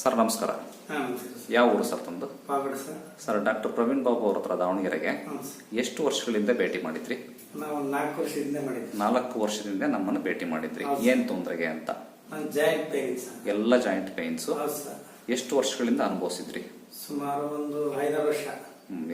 Sir ನಮಸ್ಕಾರ. ಯಾವ ಊರು ಸರ್ ತಮ್ದು? Pagada sir. Sir doctor Praveen Babu ಅವ್ರ ಹತ್ರ ದಾವಣಗೆರೆಗೆ ಎಷ್ಟು ವರ್ಷಗಳಿಂದ ಭೇಟಿ ಮಾಡಿದ್ರಿ? ನಾಲ್ಕು ವರ್ಷದಿಂದ ಮಾಡಿದ್ವಿ. ನಾಲ್ಕು ವರ್ಷದಿಂದ ನಮ್ಮನ್ನು ಭೇಟಿ ಮಾಡಿದ್ರಿ. ಏನ್ ತೊಂದರೆಗೆ ಅಂತ? ಎಲ್ಲ ಜಾಯಿಂಟ್ ಪೇನ್ಸ್ ಎಷ್ಟು ವರ್ಷಗಳಿಂದ ಅನುಭವಿಸಿದ್ರಿ? ಸುಮಾರು ಒಂದು ಐದಾರು ವರ್ಷ.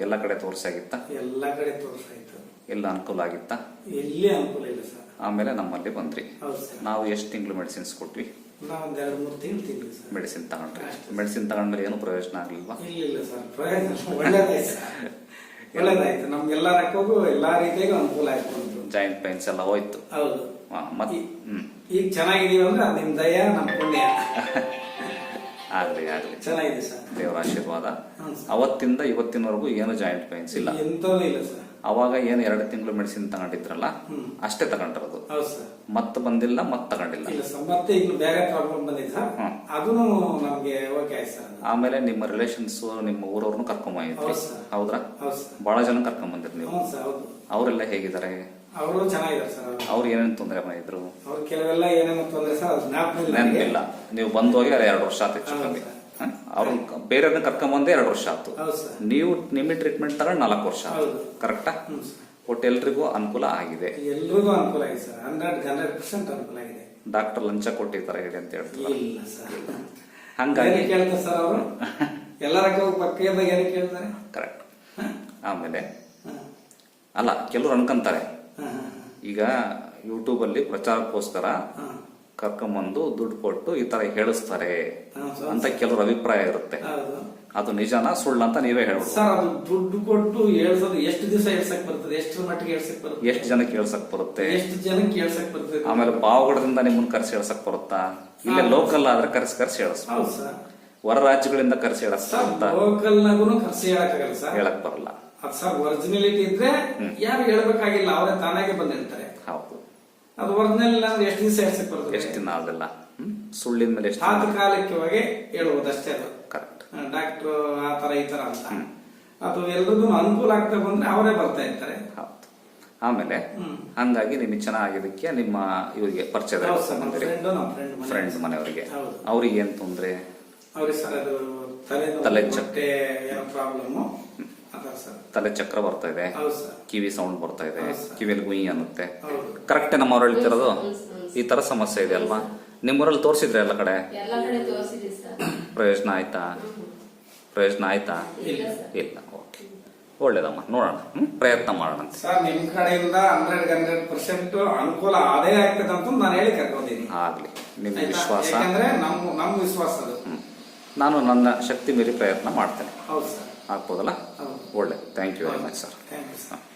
ಎಲ್ಲ ಕಡೆ ತೋರಿಸಾಗಿತ್ತ? ಎಲ್ಲ ಕಡೆ ತೋರಿಸಾಯ್ತು. ಎಲ್ಲ ಅನುಕೂಲ ಆಗಿತ್ತಾ? ಎಲ್ಲಿ ಅನುಕೂಲ ಇಲ್ಲ ಸರ್. ಆಮೇಲೆ ನಮ್ಮಲ್ಲಿ ಬಂದ್ರಿ. ಹೌದು ಸರ್. ನಾವು ಎಷ್ಟು ತಿಂಗಳು ಮೆಡಿಸಿನ್ಸ್ ಕೊಟ್ವಿ? ನಾವು ಒಂದು ಎರಡು ಮೂರು ತಿಂಗಳು ತಿಂದ್ವಿ ಸರ್. ಮೆಡಿಸಿನ್ ತಗೊಂಡ್ರಿ. ಅಷ್ಟೇ. ಮೆಡಿಸಿನ್ ತಗೊಂಡ್ಮೇಲೆ ಏನು ಪ್ರಯೋಜನ ಆಗ್ಲಿಲ್ವಾ? ಇಲ್ಲ ಇಲ್ಲ ಸರ್. ಪ್ರಯೋಜನ ಒಳ್ಳೇದಾಯ್ತು ಸರ್. ಒಳ್ಳೇದಾಯ್ತು. ನಮ್ಗೆಲ್ಲ ರೊಕ್ಕಗೂ ಎಲ್ಲಾ ರೀತಿಯಾಗೂ ಅನುಕೂಲ ಆಯ್ತು. ಜಾಯಿಂಟ್ ಪೈನ್ಸ್ ಎಲ್ಲ ಹೋಯ್ತು. ಹೌದು. ಹಾ, ಮತ್ ಹ್ಮ್. ಈಗ ಚೆನ್ನಾಗಿದೀವಿ ಅಂದ್ರೆ ಅದು ನಿಮ್ ದಯ ನಮ್ಮ ಪುಣ್ಯ. ಆಗ್ಲಿ ಆಗ್ಲಿ. ಚೆನ್ನಾಗಿದೆ ಸರ್. ದೇವರ ಆಶೀರ್ವಾದ. ಅವತ್ತಿಂದ ಇವತ್ತಿನವರೆಗೂ ಏನು ಜಾಯಿಂಟ್ ಪೈನ್ಸ್ ಇಲ್ಲ. ಎಂತದೂ ಇಲ್ಲ ಸರ್. ಅವಾಗ ಏನು ಎರಡು ತಿಂಗಳು ಮೆಡಿಸಿನ್ ತಗೊಂಡಿದ್ರಲ್ಲ ಅಷ್ಟೇ ತಗೊಂಡಿರೋದು. ಮತ್ತ ಬಂದಿಲ್ಲ ಮತ್ತೆ ತಗೊಂಡಿಲ್ಲ. ಮತ್ತೆ ಬೇರೆ ಪ್ರಾಬ್ಲಮ್. ಓಕೆ ಆಯ್ತು ಸರ್ ಆಮೇಲೆ ನಿಮ್ಮ ರಿಲೇಷನ್ಸ್ ನಿಮ್ಮ ಊರವ್ರನ್ನೂ ಕರ್ಕೊಂಡ್ ಬಂದಿದ್ರು. ಹೌದ್ರಾ? ಬಹಳ ಜನ ಕರ್ಕೊಂಬಂದಿರಿ ನೀವು. ಹ್ಞೂ ಸರ್ ಹೌದು. ಅವರೆಲ್ಲ ಹೇಗಿದ್ದಾರೆ? ಅವರು ಚೆನ್ನಾಗಿದ್ದಾರೆ ಸರ್ ಅವರು ಏನೇನು ತೊಂದರೆ ಮಾಡಿದ್ರು? ಅವ್ರು ಕೆಲವೆಲ್ಲ ಏನೇನು ತೊಂದರೆ ಸರ್. ನೆನಪಿಲ್ಲ ನೀವು ಬಂದೋಗಿ ಎರಡು ವರ್ಷ ಆತು ಹೆಚ್ಚು ಕಮ್ಮಿ ಅವ್ರು ಬೇರೆಯವ್ರನ್ನ ಕರ್ಕೊಂಬಂದೇ ಎರಡು ವರ್ಷ ಆಯ್ತು. ನೀವು ನಿಮ್ಮ ಟ್ರೀಟ್ಮೆಂಟ್ ತಗೊಂಡು ನಾಲ್ಕು ವರ್ಷ. ಕರೆಕ್ಟಾ ಒಟ್ಟು ಎಲ್ರಿಗೂ ಅನುಕೂಲ ಆಗಿದೆ. ಎಲ್ರಿಗೂ ಅನುಕೂಲ ಆಗಿದೆ ಸರ್. ಹಂಡ್ರೆಡ್ ಹಂಡ್ರೆಡ್ ಪರ್ಸೆಂಟ್ ಅನುಕೂಲ ಆಗಿದೆ. ಡಾಕ್ಟರ್ ಲಂಚ ಕೊಟ್ಟಿದ್ದಾರೆ ಹೇಳಿ ಅಂತ ಹೇಳ್ತಾರೆ. ಇಲ್ಲ ಸರ್. ಹಂಗಾಗಿ ಕೇಳ್ತಾರೆ ಸರ್ ಅವರು? ಎಲ್ಲರ ಪಕ್ಕದಾಗ ಏನು ಕೇಳ್ತಾರೆ? ಕರೆಕ್ಟ್ ಆಮೇಲೆ ಅಲ್ಲ ಕೆಲವ್ರು ಅನ್ಕೊಂತಾರೆ. ಈಗ ಯೂಟ್ಯೂಬಲ್ಲಿ ಪ್ರಚಾರಕ್ಕೋಸ್ಕರ. ಕರ್ಕೊಂಬಂದು ದುಡ್ಡು ಕೊಟ್ಟು ಈ ತರ ಹೇಳಿಸ್ತಾರೆ ಅಂತ ಕೆಲವ್ರ ಅಭಿಪ್ರಾಯ ಇರುತ್ತೆ. ಅದು ನಿಜಾನ ಸುಳ್ಳು ಅಂತ ನೀವೇ ಹೇಳ್ಬೋದು. ಸರ್ ಅದು ದುಡ್ಡು ಕೊಟ್ಟು ಹೇಳ್ಸೋದು ಎಷ್ಟು ದಿವಸ ಹೇಳ್ಸಕ್ ಬರ್ತದೆ? ಎಷ್ಟು ಮಟ್ಟಿಗೆ ಹೇಳ್ಸಕ್ ಬರುತ್ತೆ? ಎಷ್ಟು ಜನ ಕೇಳ್ಸಕ್ ಬರುತ್ತೆ? ಎಷ್ಟು ಜನಕ್ಕೆ ಕೇಳ್ಸಕ್ ಬರ್ತದೆ? ಆಮೇಲೆ ಪಾವಗಡದಿಂದ ನಿಮ್ಮನ್ನ ಕರ್ಸಿ ಹೇಳ್ಸಕ್ ಬರುತ್ತಾ? ಇಲ್ಲೇ ಲೋಕಲ್ ಆದ್ರೆ ಕರ್ಸಿ ಕರ್ಸಿ ಹೇಳಸ್. ಹೊರ ರಾಜ್ಯಗಳಿಂದ ಕರ್ಸಿ ಹೇಳಸ್ ಲೋಕಲ್ ನಾಗೂ ಖರ್ಚು ಹೇಳಕ್ಕಾಗಲ್ಲ ಸರ್. ಹೇಳಕ್ ಬರಲ್ಲ. ಅದು ಸರ್ ಒರಿಜಿನಲಿಟಿ ಇದ್ರೆ ಯಾರು ಹೇಳ್ಬೇಕಾಗಿಲ್ಲ ಅವರೇ ತಾನಾಗೆ ಬಂದಿರ್ತಾರೆ. ಹೌದು. ಅದು ಒರಿಜಿನಲ್ ಇಲ್ಲ ಅಂದ್ರೆ ಎಷ್ಟು ದಿವಸ ಹೇಳ್ಸಕ್ ಬರ್ತದೆ? ಎಷ್ಟು ದಿನ ಅದೆಲ್ಲ? ಸುಳ್ಳಿನ ಮೇಲೆ ಎಷ್ಟು ಕಾಲಕ್ಕೆ ಹೋಗಿ ಹೇಳ್ಬೋದು ಅಷ್ಟೇ ಅದು. ಕರೆಕ್ಟ್ ಡಾಕ್ಟರ್ ಆ ತರ ಈ ತರ ಅಂತ. ಅದು ಎಲ್ರಿಗೂ ಅನುಕೂಲ ಆಗ್ತಾ ಬಂದ್ರೆ ಅವರೇ ಬರ್ತಾ ಇರ್ತಾರೆ. ಆಮೇಲೆ ಹಂಗಾಗಿ ನಿಮಗೆ ಚೆನ್ನಾಗಿದ್ದಕ್ಕೆ ನಿಮ್ಮ ಇವರಿಗೆ ಪರಿಚಯದ ಫ್ರೆಂಡ್ಸ್ ಮನೆಯವರಿಗೆ. ಅವ್ರಿಗೆ ಏನ್ ತೊಂದ್ರೆ? ತಲೆ ತಲೆ ಚಕ್ರ ಬರ್ತಾ ಇದೆ. ಕಿವಿ ಸೌಂಡ್ ಬರ್ತಾ ಇದೆ. ಕಿವಿಯಲ್ಲಿ ಗುಯಿ ಅನ್ನುತ್ತೆ. ಕರೆಕ್ಟ್ ನಮ್ಮವ್ರು ಹೇಳ್ತಿರೋದು ಈ ತರ ಸಮಸ್ಯೆ ಇದೆ ಅಲ್ವಾ? ನಿಮ್ಮೂರಲ್ಲಿ ತೋರಿಸಿದ್ರೆ ಎಲ್ಲ ಕಡೆ? ಎಲ್ಲ ಕಡೆ ತೋರಿಸಿದೆ ಸರ್. ಪ್ರಯೋಜನ ಆಯ್ತಾ? ಪ್ರಯೋಜನ ಆಯ್ತಾ? ಇಲ್ಲ ಓಕೆ ಒಳ್ಳೇದಮ್ಮ ನೋಡೋಣ. ಹ್ಮ್? ಪ್ರಯತ್ನ ಮಾಡೋಣ ಸರ್ ನಿಮ್ ಕಡೆಯಿಂದ ಹಂಡ್ರೆಡ್ ಹಂಡ್ರೆಡ್ ಪರ್ಸೆಂಟ್ ಅನುಕೂಲ ಅದೇ ಆಗ್ತದೆ ಅಂತ ನಾನು ಹೇಳಿ ಕರ್ಕೊಂಡಿದ್ದೀನಿ ಆಗ್ಲಿ ನಿಮ್ಮ? ವಿಶ್ವಾಸ? ಯಾಕಂದ್ರೆ ನಮ್ಮ ನಮ್ಮ ವಿಶ್ವಾಸ ಅದು. ನಾನು ನನ್ನ ಶಕ್ತಿ ಮೀರಿ ಪ್ರಯತ್ನ ಮಾಡ್ತೇನೆ. ಹೌದು ಸರ್. ಆಗ್ಬೋದಲ್ಲ? ಒಳ್ಳೆ. Thank you very much sir Thank